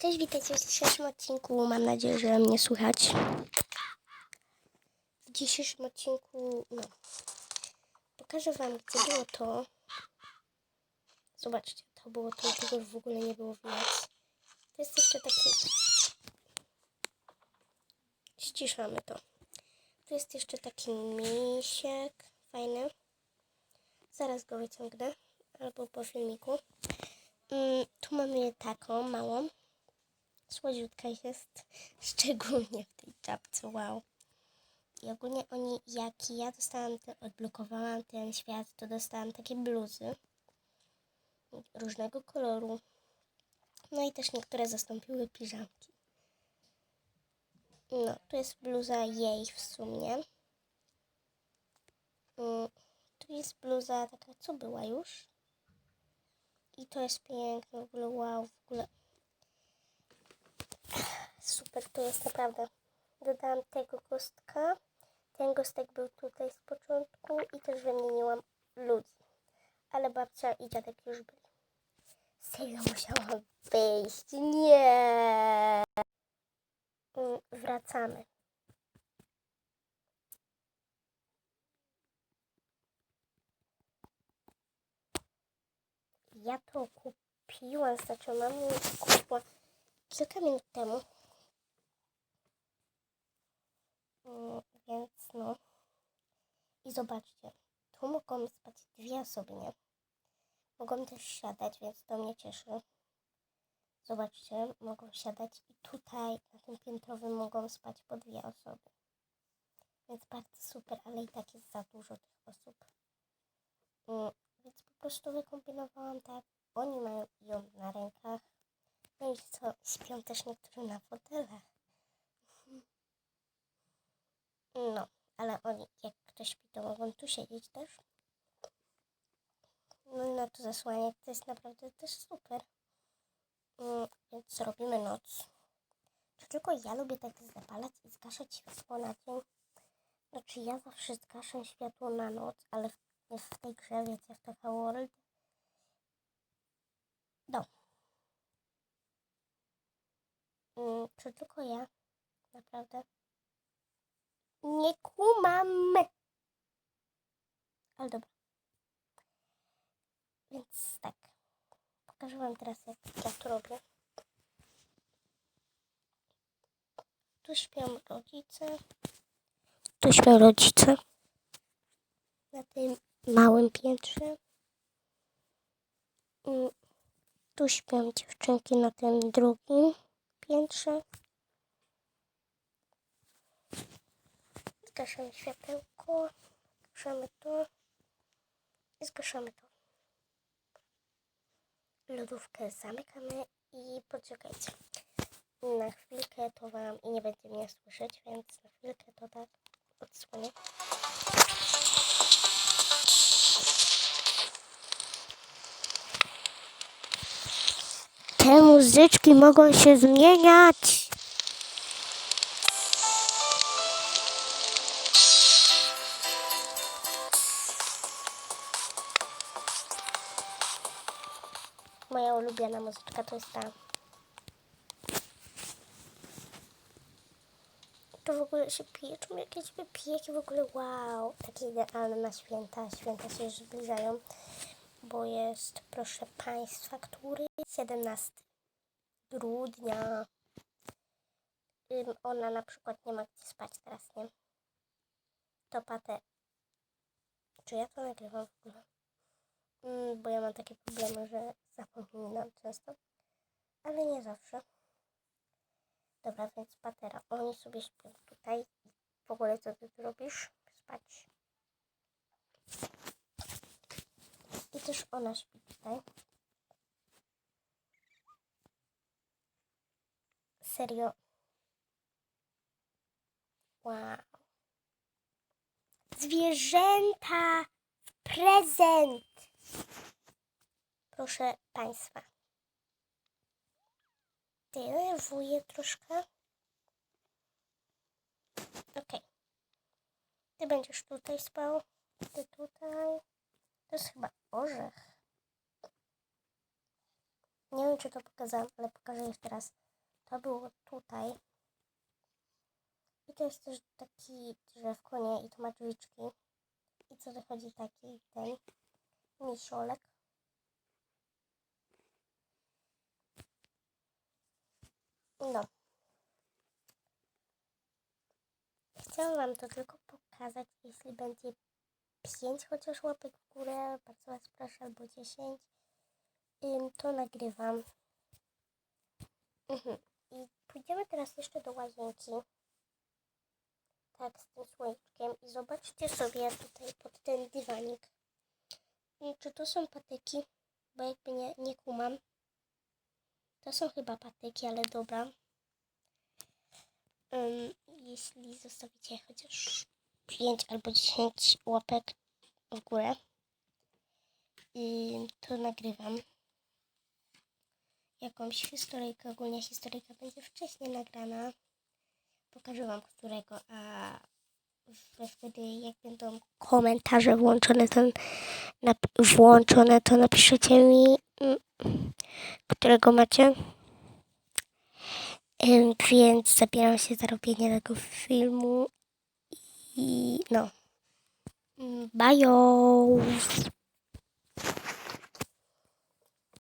Cześć, witajcie w dzisiejszym odcinku. Mam nadzieję, że mnie słychać. W dzisiejszym odcinku, no, pokażę Wam, gdzie było to. Zobaczcie, to było to, tego w ogóle nie było widać. To jest jeszcze taki... Ściszamy to. Tu jest jeszcze taki misiek, fajny. Zaraz go wyciągnę, albo po filmiku. Mm, tu mamy taką małą. Słodziutka jest, szczególnie w tej czapce, wow. I ogólnie oni, jak ja dostałam, te, odblokowałam ten świat, to dostałam takie bluzy różnego koloru. No i też niektóre zastąpiły piżamki. No, tu jest bluza jej w sumie. Mm, Tu jest bluza taka, co była już. I to jest piękne, w ogóle wow, w ogóle super to jest naprawdę. Dodałam tego kostka. Ten kostek był tutaj z początku i też wymieniłam ludzi. Ale babcia i dziadek już byli. Serio musiałam wyjść. Nie. Mm, Wracamy. Ja to kupiłam, znaczy mam kupiła kilka minut temu. Mm, Więc no. I zobaczcie, tu mogą spać dwie osoby, nie? Mogą też siadać, więc to mnie cieszy. Zobaczcie, mogą siadać i tutaj na tym piętrowym mogą spać po dwie osoby. Więc bardzo super, ale i tak jest za dużo tych osób. Mm, Więc po prostu wykombinowałam tak. Oni mają ją na rękach. No i co, śpią też niektórzy na fotelach. No, ale oni, jak ktoś śpi, to mogą tu siedzieć też. No i na to zasłaniać to jest naprawdę też super. Mm, Więc robimy noc. Czy tylko ja lubię tak zapalać i zgaszać światło na dzień? Znaczy ja zawsze zgaszam światło na noc, ale w, w tej grze, wiecie, w TK World. No. Mm, Czy tylko ja? Naprawdę? Nie kumam. Ale dobra. Więc tak. Pokażę wam teraz, jak ja to robię. Tu śpią rodzice. Tu śpią rodzice. Na tym małym piętrze. Tu śpią dziewczynki na tym drugim piętrze. Zgaszamy światełko. Zgaszamy to. I zgaszamy to. Lodówkę zamykamy i poczekajcie. Na chwilkę to wam i nie będzie mnie słyszeć, więc na chwilkę to tak odsłonię. Te muzyczki mogą się zmieniać. Moja ulubiona muzyczka to jest ta. To w ogóle się pije, czemu jakieś wypijeki w ogóle, wow, takie idealne na święta, święta się już zbliżają, bo jest, proszę Państwa, który 17 grudnia. Ona na przykład nie ma gdzie spać teraz, nie? To patę. Czy ja to nagrywam w ogóle? Mm, bo ja mam takie problemy, że zapominam często, ale nie zawsze. Dobra, więc patera. Oni sobie śpią tutaj. W ogóle co ty tu robisz? Spać. I też ona śpi tutaj. Serio. Wow. Zwierzęta w prezent. Proszę Państwa. Denerwuję troszkę. Okej. Ty będziesz tutaj spał. Ty tutaj. To jest chyba orzech. Nie wiem, czy to pokazałam, ale pokażę jeszcze raz. to było tutaj. I to jest też taki drzewko, nie? I tu ma drzwiczki. I co wychodzi taki ten misiolek. No. Chciałam Wam to tylko pokazać, jeśli będzie 5 chociaż łapek w górę, bardzo Was proszę, albo 10, ym, to nagrywam. Mhm. I pójdziemy teraz jeszcze do łazienki. Tak, z tym słoiczkiem. I zobaczcie sobie tutaj pod ten dywanik. I Czy to są patyki? Bo jakby nie, nie kumam. To są chyba patyki, ale dobra. Ym, jeśli zostawicie chociaż 5 albo 10 łapek w górę, i to nagrywam jakąś historyjkę. Ogólnie historyjka będzie wcześniej nagrana. Pokażę Wam którego, a wtedy jak będą komentarze włączone, to, włączone, to napiszecie mi, mm, którego macie. Więc zabieram się za robienie tego filmu i no. Mm, Bye!